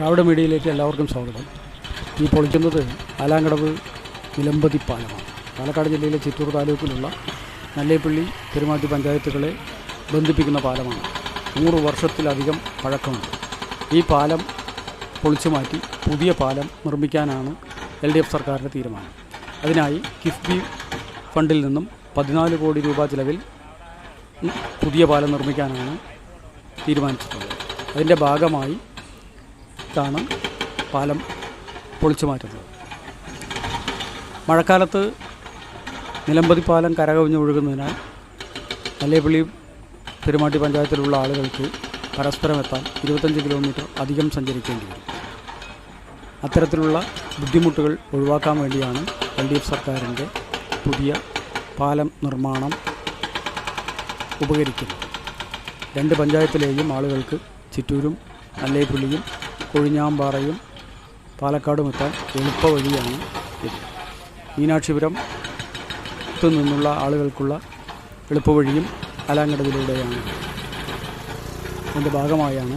ദ്രാവിഡ മീഡിയയിലേക്ക് എല്ലാവർക്കും സ്വാഗതം. ഈ പൊളിക്കുന്നത് ആലാങ്കടവ് നിലമ്പതി പാലമാണ് പാലക്കാട് ജില്ലയിലെ ചിറ്റൂർ താലൂക്കിലുള്ള നല്ലേപ്പള്ളി പെരുമാറ്റി പഞ്ചായത്തുകളെ ബന്ധിപ്പിക്കുന്ന പാലമാണ്. നൂറ് വർഷത്തിലധികം പഴക്കമുണ്ട്. ഈ പാലം പൊളിച്ചു മാറ്റി പുതിയ പാലം നിർമ്മിക്കാനാണ് എൽ ഡി എഫ് സർക്കാരിന്റെ തീരുമാനം. അതിനായി കിഫ്ബി ഫണ്ടിൽ നിന്നും പതിനാല് കോടി രൂപ ചിലവിൽ പുതിയ പാലം നിർമ്മിക്കാനാണ് തീരുമാനിച്ചിട്ടുള്ളത്. അതിന്റെ ഭാഗമായി ാണ് പാലം പൊളിച്ചു മാറ്റുന്നത്. മഴക്കാലത്ത് നിലമ്പതി പാലം കരകവിഞ്ഞ് ഒഴുകുന്നതിനാൽ നല്ലേപ്പള്ളി പെരുമാട്ടി പഞ്ചായത്തിലുള്ള ആളുകൾക്ക് പരസ്പരം എത്താൻ ഇരുപത്തഞ്ച് കിലോമീറ്റർ അധികം സഞ്ചരിക്കേണ്ടി വരും. അത്തരത്തിലുള്ള ബുദ്ധിമുട്ടുകൾ ഒഴിവാക്കാൻ വേണ്ടിയാണ് എൽ ഡി എഫ് സർക്കാരിന്റെ പുതിയ പാലം നിർമ്മാണം ഉപകരിക്കുന്നത്. രണ്ട് പഞ്ചായത്തിലെയും ആളുകൾക്ക് ചിറ്റൂരും നല്ലേപ്പള്ളിയും കൊഴിഞ്ഞാമ്പാറയും പാലക്കാടും എത്താൻ എളുപ്പ വഴിയാണ് ഇത്. മീനാക്ഷിപുരം നിന്നുള്ള ആളുകൾക്കുള്ള എളുപ്പവഴിയും ആലാങ്കടവിലൂടെയാണ് അതിന്റെ ഭാഗമായാണ്